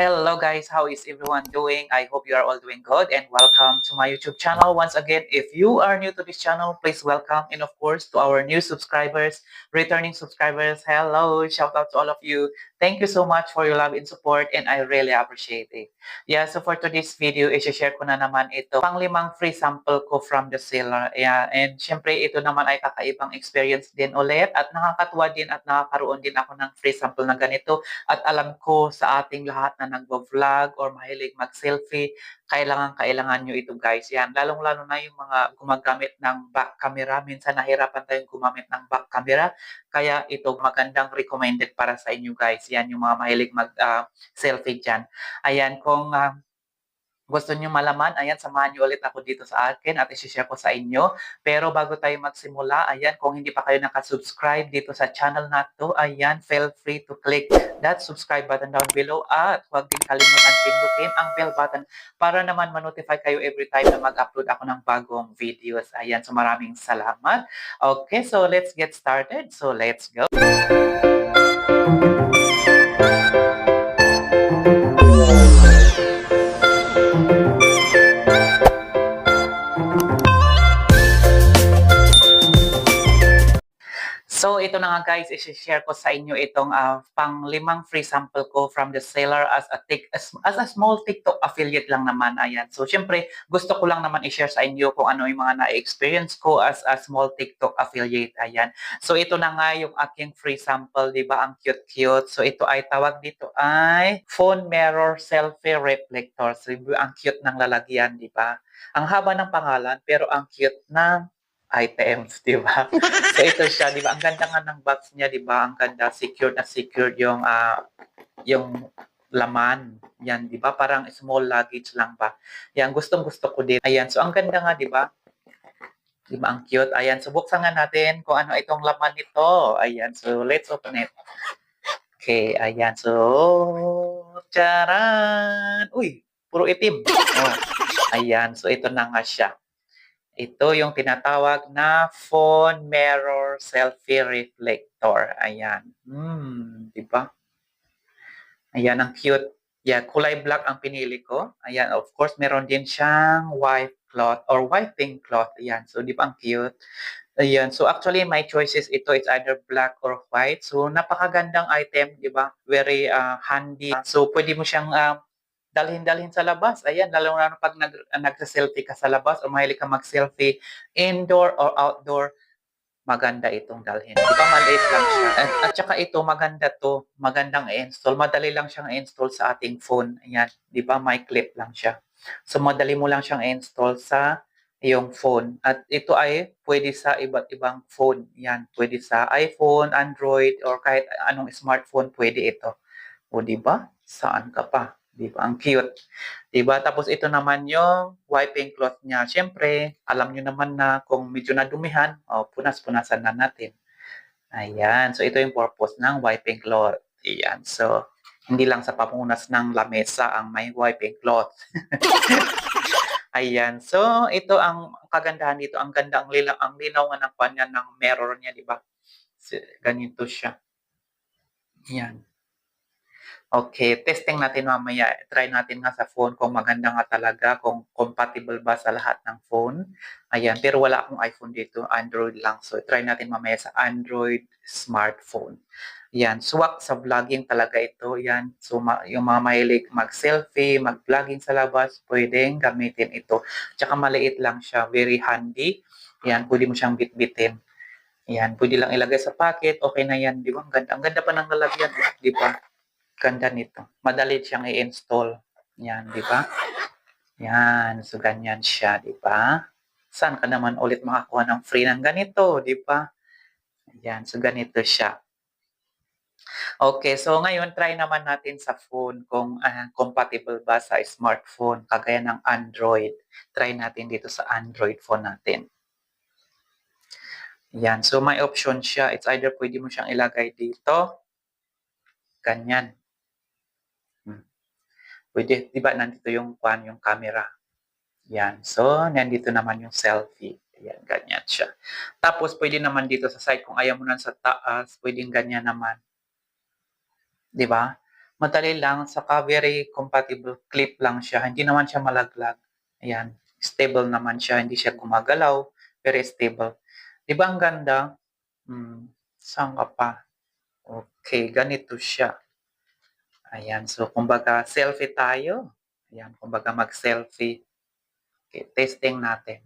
Hello guys, how is everyone doing? I hope you are all doing good and welcome to my YouTube channel. Once again, if you are new to this channel, please welcome and of course to our new subscribers, returning subscribers, hello, shout out to all of you. Thank you so much for your love and support and I really appreciate it. Yeah, so for today's video, i-share ko na naman ito. Panglimang free sample ko from the seller. Yeah, and syempre ito naman ay kakaibang experience din ulit at nakakatuwa din at nakakaroon din ako ng free sample na ganito at alam ko sa ating lahat na nagvo-vlog or mahilig mag-selfie, kailangan-kailangan nyo ito guys. Yan, lalong-lalo na yung mga gumagamit ng back camera. Minsan nahirapan tayong gumamit ng back camera. Kaya ito magandang recommended para sa inyo guys. Yan yung mga mahilig mag-selfie uh, dyan. Ayan, kung uh, gusto nyo malaman, ayan, samahan nyo ulit ako dito sa akin at isi-share ko sa inyo. Pero bago tayo magsimula, ayan, kung hindi pa kayo nakasubscribe dito sa channel na to, ayan, feel free to click that subscribe button down below at huwag din kalimutan pindutin ang bell button para naman ma-notify kayo every time na mag-upload ako ng bagong videos. Ayan, so maraming salamat. Okay, so let's get started. So let's go. So, ito na nga guys, i-share ko sa inyo itong uh, pang limang free sample ko from the seller as a, tic, as, as a small TikTok affiliate lang naman. Ayan. So, syempre, gusto ko lang naman i-share sa inyo kung ano yung mga na-experience ko as a small TikTok affiliate. Ayan. So, ito na nga yung aking free sample, di ba? Ang cute-cute. So, ito ay tawag dito ay phone mirror selfie reflector. So, ang cute ng lalagyan, di ba? Ang haba ng pangalan, pero ang cute ng items, di ba? so ito siya, di ba? Ang ganda nga ng box niya, di ba? Ang ganda, secured na secured yung uh, yung laman. Yan, di ba? Parang small luggage lang ba? Yan, gustong gusto ko din. Ayan, so ang ganda nga, di ba? Di ba? Ang cute. Ayan, so buksan nga natin kung ano itong laman nito. Ayan, so let's open it. Okay, ayan. So, charan! Uy, puro itim. Oh, ayan, so ito na nga siya. Ito yung tinatawag na phone mirror selfie reflector. Ayan. Hmm, di ba? Ayan, ang cute. Yeah, kulay black ang pinili ko. Ayan, of course, meron din siyang white cloth or wiping cloth. Ayan, so di ba ang cute? Ayan, so actually my choices ito, it's either black or white. So napakagandang item, di ba? Very uh, handy. So pwede mo siyang uh, dalhin-dalhin sa labas. Ayan, lalo na pag nag, nagsa-selfie ka sa labas o mahilig ka mag-selfie indoor or outdoor, maganda itong dalhin. Di ba maliit lang siya? At, at saka ito, maganda to. Magandang i-install. Madali lang siyang i-install sa ating phone. Ayan, di ba? May clip lang siya. So, madali mo lang siyang i-install sa iyong phone. At ito ay pwede sa iba't ibang phone. Yan, pwede sa iPhone, Android, or kahit anong smartphone, pwede ito. O di ba? Saan ka pa? Di ba? Ang cute. Di ba? Tapos ito naman yung wiping cloth niya. Siyempre, alam nyo naman na kung medyo nadumihan, oh, punas-punasan na natin. Ayan. So, ito yung purpose ng wiping cloth. Ayan. So, hindi lang sa pamunas ng lamesa ang may wiping cloth. Ayan. So, ito ang kagandahan dito. Ang ganda, ang linaw, ang linaw nga ng kanya ng mirror niya, di ba? Ganito siya. Ayan. Okay, testing natin mamaya. Try natin nga sa phone kung maganda nga talaga, kung compatible ba sa lahat ng phone. Ayan, pero wala akong iPhone dito, Android lang. So, try natin mamaya sa Android smartphone. Yan, swak sa vlogging talaga ito. Yan, so yung mga mahilig mag-selfie, mag-vlogging sa labas, pwedeng gamitin ito. Tsaka maliit lang siya, very handy. Yan, pwede mo siyang bitbitin. Yan, pwede lang ilagay sa pocket, okay na yan, di ba? Ang ganda, ang ganda pa ng lalagyan, di ba? Ganda nito. Madali siyang i-install. Yan, di ba? Yan. So, ganyan siya, di ba? Saan ka naman ulit makakuha ng free ng ganito, di ba? Yan. So, ganito siya. Okay, so ngayon try naman natin sa phone kung uh, compatible ba sa smartphone kagaya ng Android. Try natin dito sa Android phone natin. Yan, so may option siya. It's either pwede mo siyang ilagay dito. Ganyan. Pwede, di ba, nandito yung kwan, yung camera. Yan. So, nandito naman yung selfie. Yan, ganyan siya. Tapos, pwede naman dito sa side, kung ayaw mo na sa taas, pwedeng ganyan naman. Di ba? Madali lang, saka very compatible clip lang siya. Hindi naman siya malaglag. Ayan, stable naman siya. Hindi siya gumagalaw. Very stable. Di ba ang ganda? Hmm, saan ka pa? Okay, ganito siya. Ayan, so kumbaga selfie tayo. Ayan, kumbaga mag-selfie. Okay, testing natin.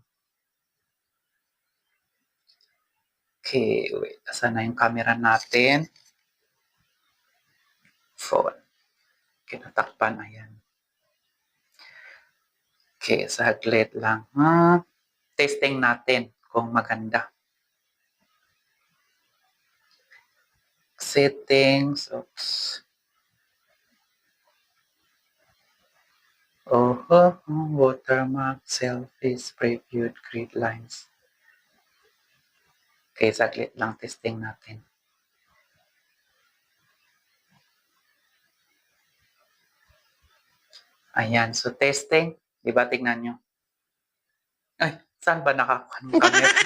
Okay, wait. Asan na yung camera natin? Phone. Okay, natakpan. Ayan. Okay, saglit lang. Ah, testing natin kung maganda. Settings. Oops. Oh, oh, oh, watermark, selfies, previewed, grid lines. Okay, saglit lang testing natin. Ayan, so testing. Di ba, tignan nyo. Ay, saan ba nakakuha ng camera?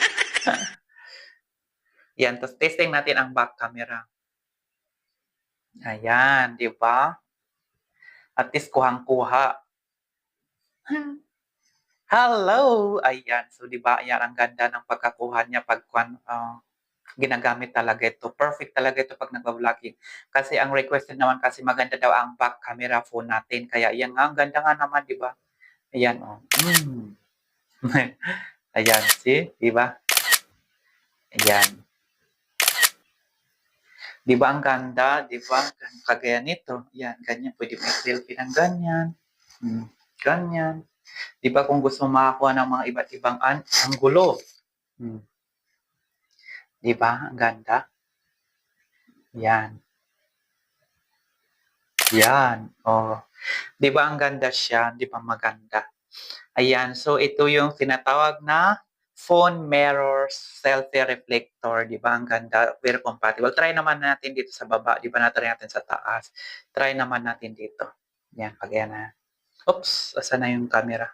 Yan, tapos testing natin ang back camera. Ayan, di ba? At least kuhang-kuha. Hello! Ayan, so di ba, ayan, ang ganda ng pagkakuha niya pag uh, ginagamit talaga ito. Perfect talaga ito pag nagba-vlogging. Kasi ang requested naman kasi maganda daw ang back camera phone natin. Kaya yan nga, ang ganda nga naman, di ba? Ayan, oh. Mm. Ayan, see? Di ba? Ayan. Di ba ang ganda? Di ba? Kagaya nito. Ayan, ganyan. Pwede may selfie ng ganyan. Hmm, ganyan. Di ba kung gusto makakuha ng mga iba't ibang an anggulo? Hmm. Di ba? Ang ganda. Yan. Yan. Oh. Di ba ang ganda siya? Di ba maganda? Ayan. So, ito yung tinatawag na phone mirror selfie reflector. Di ba? Ang ganda. Very compatible. Try naman natin dito sa baba. Di ba? Natry natin sa taas. Try naman natin dito. Yan. Pag na. Oops. Asa na yung camera?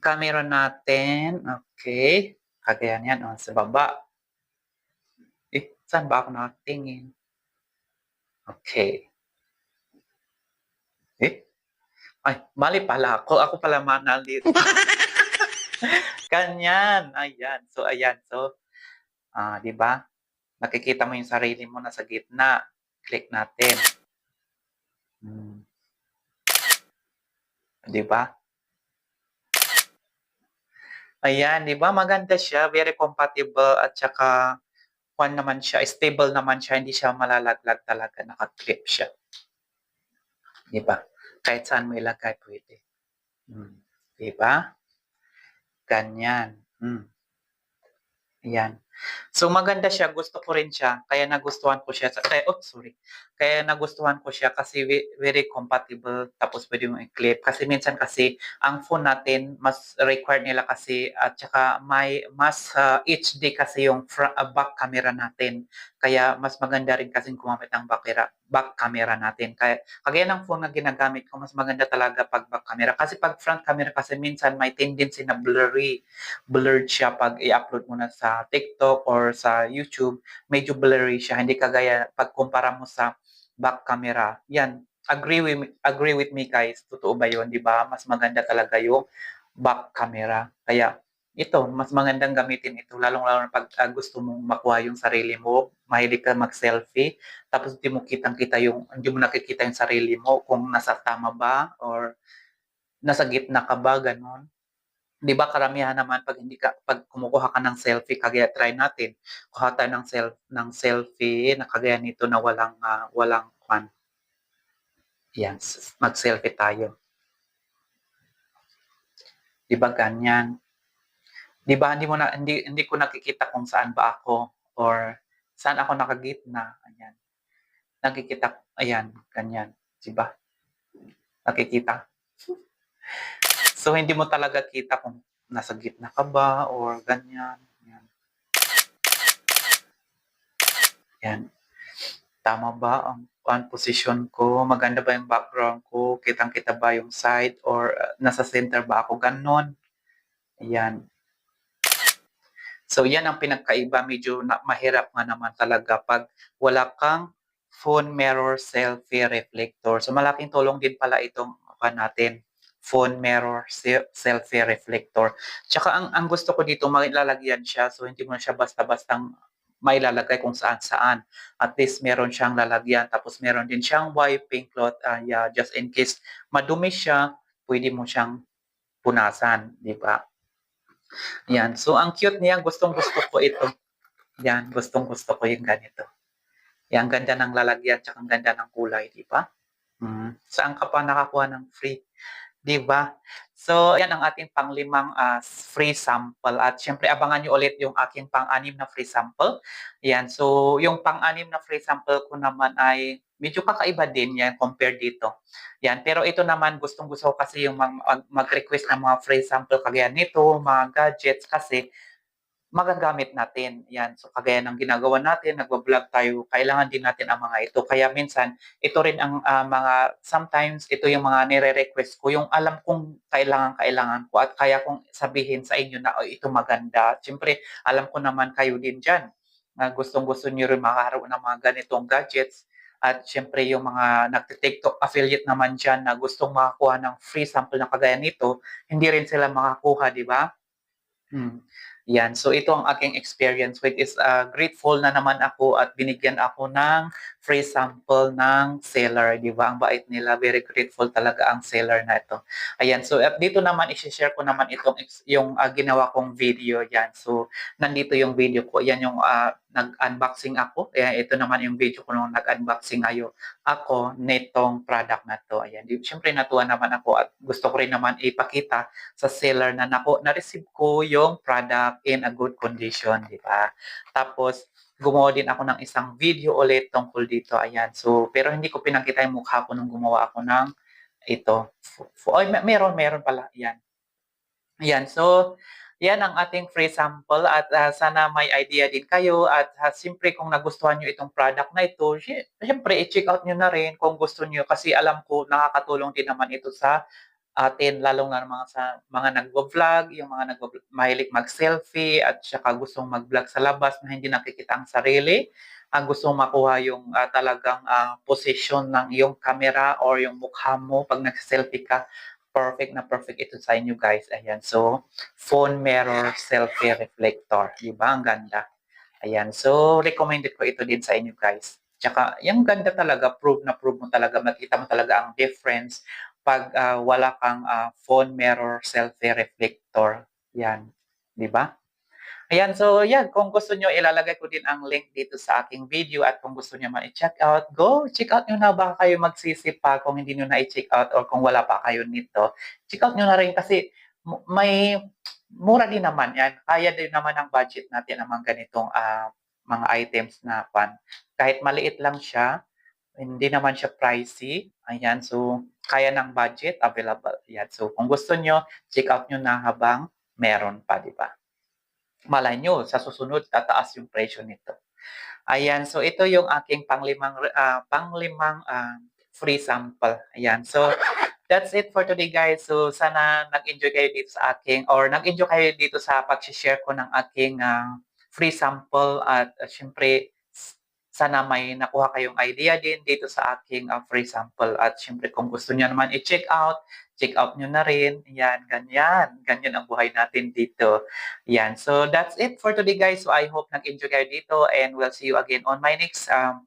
Camera natin. Okay. Kagaya niyan, oh, sa baba. Eh, saan ba ako nakatingin? Okay. Eh? Ay, mali pala ako. Ako pala manal dito. Ganyan. Ayan. So, ayan. So, ah, di ba? Nakikita mo yung sarili mo na sa gitna. Click natin. Hmm. Di ba? Ayan, 'di ba maganda siya, very compatible at saka kuwan naman siya, stable naman siya, hindi siya malalaglag talaga, naka-clip siya. 'Di ba? Kahit saan mo ilagay pwede. Hmm, 'di ba? Ganyan. Hmm. Ayan. So maganda siya, gusto ko rin siya, kaya nagustuhan ko siya. Kaya, oh, sorry. Kaya nagustuhan ko siya kasi very compatible, tapos pwede mo i-clip. Kasi minsan kasi, ang phone natin, mas required nila kasi, at saka may, mas uh, HD kasi yung front, uh, back camera natin. Kaya mas maganda rin kasi gumamit ng back camera, back camera natin. Kaya, kagaya ng phone na ginagamit ko, mas maganda talaga pag back camera. Kasi pag front camera kasi minsan may tendency na blurry. Blurred siya pag i-upload mo na sa TikTok or sa YouTube, medyo blurry siya. Hindi kagaya pag kumpara mo sa back camera. Yan, agree with me, agree with me guys. Totoo ba 'yon, 'di ba? Mas maganda talaga yung back camera. Kaya ito, mas magandang gamitin ito, lalong-lalo na pag uh, gusto mong makuha yung sarili mo, mahilig ka mag-selfie, tapos hindi mo kitang-kita yung, hindi mo nakikita yung sarili mo kung nasa tama ba or nasa gitna ka ba, ganun. 'Di ba karamihan naman pag hindi ka pag kumukuha ka ng selfie, kagaya try natin, kuha tayo ng self ng selfie na kagaya nito na walang uh, walang kwan. Yan, mag-selfie tayo. 'Di ba ganyan? 'Di ba hindi mo na hindi hindi ko nakikita kung saan ba ako or saan ako nakagitna, ayan. Nakikita ayan, ganyan, 'di ba? Nakikita? So hindi mo talaga kita kung nasa gitna ka ba or ganyan, yan. Yan. Tama ba ang ang position ko? Maganda ba yung background ko? Kitang-kita ba yung side or uh, nasa center ba ako? Ganon. Ayan. So yan ang pinagkaiba, medyo na, mahirap nga naman talaga pag wala kang phone mirror selfie reflector. So malaking tulong din pala itong natin, phone mirror se- selfie reflector. Tsaka ang, ang gusto ko dito, mailalagyan siya so hindi mo siya basta-bastang mailalagay kung saan-saan. At least meron siyang lalagyan. Tapos meron din siyang wiping cloth. ah, yeah, just in case madumi siya, pwede mo siyang punasan, di ba? Yan. So, ang cute niya. Gustong-gusto ko ito. Yan. Gustong-gusto ko yung ganito. Yan. Ganda ng lalagyan. Tsaka ang ganda ng kulay, di ba? Mm. Saan ka pa nakakuha ng free? Di ba? So, yan ang ating panglimang ah, free sample. At syempre, abangan nyo ulit yung aking pang-anim na free sample. Yan. So, yung pang-anim na free sample ko naman ay medyo kakaiba din yan compare dito. Yan. Pero ito naman, gustong-gusto ko kasi yung mag- mag- mag-request ng mga free sample kagaya nito, mga gadgets, kasi magagamit natin. Yan. So, kagaya ng ginagawa natin, nagwa-vlog tayo, kailangan din natin ang mga ito. Kaya minsan, ito rin ang ah, mga, sometimes, ito yung mga nire-request ko, yung alam kong kailangan-kailangan ko at kaya kong sabihin sa inyo na, oh, ito maganda. Siyempre, alam ko naman kayo din dyan na gustong-gusto nyo rin makaroon ng mga ganitong gadgets. At syempre, yung mga nagtitiktok affiliate naman dyan na gustong makakuha ng free sample na kagaya nito, hindi rin sila makakuha, di ba? Hmm. Yan. So ito ang aking experience with is uh, grateful na naman ako at binigyan ako ng free sample ng seller, di ba? Ang bait nila. Very grateful talaga ang seller na ito. Ayan. So at dito naman i-share ko naman itong yung uh, ginawa kong video yan. So nandito yung video ko. Yan yung uh, nag-unboxing ako. Ayan, ito naman yung video ko nung nag-unboxing ayo ako nitong product na to. Ayan. Di, Siyempre natuwa naman ako at gusto ko rin naman ipakita sa seller na nako na-receive ko yung product in a good condition, di ba? Tapos gumawa din ako ng isang video ulit tungkol dito. Ayan. So, pero hindi ko pinakita yung mukha ko nung gumawa ako ng ito. F- me- meron, meron pala. Ayan. Ayan. So, yan ang ating free sample at ah, sana may idea din kayo at uh, siyempre kung nagustuhan nyo itong product na ito, siyempre i-check out nyo na rin kung gusto nyo kasi alam ko nakakatulong din naman ito sa atin lalong na mga sa mga nagvo-vlog, yung mga nagvo mahilig mag-selfie at saka gustong mag-vlog sa labas na hindi nakikita ang sarili. Ang gustong makuha yung ah, talagang ah, position ng iyong camera or yung mukha mo pag nag-selfie ka. Perfect na perfect ito sa inyo guys. Ayan. So, phone mirror selfie reflector. Di ba? Ang ganda. Ayan. So, recommended ko ito din sa inyo guys. Tsaka, yung ganda talaga, prove na prove mo talaga, makita mo talaga ang difference pag ah, wala kang ah, phone mirror selfie reflector. Yan. Di ba? Ayan, so yan, kung gusto nyo, ilalagay ko din ang link dito sa aking video at kung gusto nyo man i-check out, go, check out nyo na, baka kayo magsisi pa kung hindi nyo na i-check out or kung wala pa kayo nito. Check out nyo na rin kasi may mura din naman yan. Kaya din naman ang budget natin ang mga ganitong ah, mga items na pan. Kahit maliit lang siya, hindi naman siya pricey. Ayan, so kaya ng budget, available. Ayan, so kung gusto nyo, check out nyo na habang meron pa, di ba? Malay nyo, sa susunod, tataas yung presyo nito. Ayan, so ito yung aking panglimang, ah, panglimang ah, free sample. Ayan, so that's it for today guys. So sana nag-enjoy kayo dito sa aking, or nag-enjoy kayo dito sa pag-share ko ng aking ah, free sample at uh, syempre sana may nakuha kayong idea din dito sa aking ah, free sample. At syempre kung gusto niyo naman i-check out, check out nyo na rin. Yan, ganyan. Ganyan ang buhay natin dito. Yan. So, that's it for today, guys. So, I hope nag-enjoy kayo dito and we'll see you again on my next um,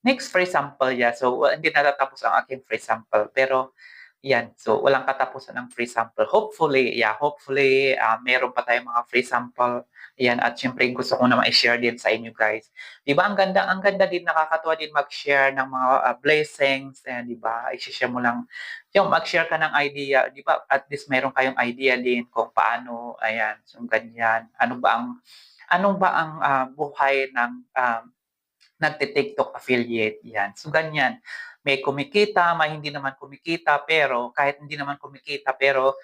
next free sample. Yeah. So, hindi natatapos ang aking free sample. Pero, yan. So, walang katapusan ng free sample. Hopefully, yeah, hopefully, uh, meron pa tayong mga free sample. Yan. At syempre, gusto ko naman i-share din sa inyo, guys. Di ba? Ang ganda, ang ganda din, nakakatuwa din mag-share ng mga uh, blessings. And, di ba? I-share mo lang yung mag-share ka ng idea, di ba? At least meron kayong idea din kung paano, ayan, so ganyan. Ano ba ang ano ba ang ah, buhay ng um, nagte-TikTok affiliate yan. So ganyan. May kumikita, may hindi naman kumikita, pero kahit hindi naman kumikita, pero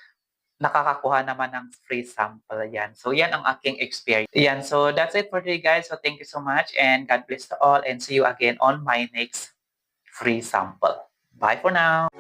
nakakakuha naman ng free sample yan. So yan ang aking experience. Yan. So that's it for today guys. So thank you so much and God bless to all and see you again on my next free sample. Bye for now.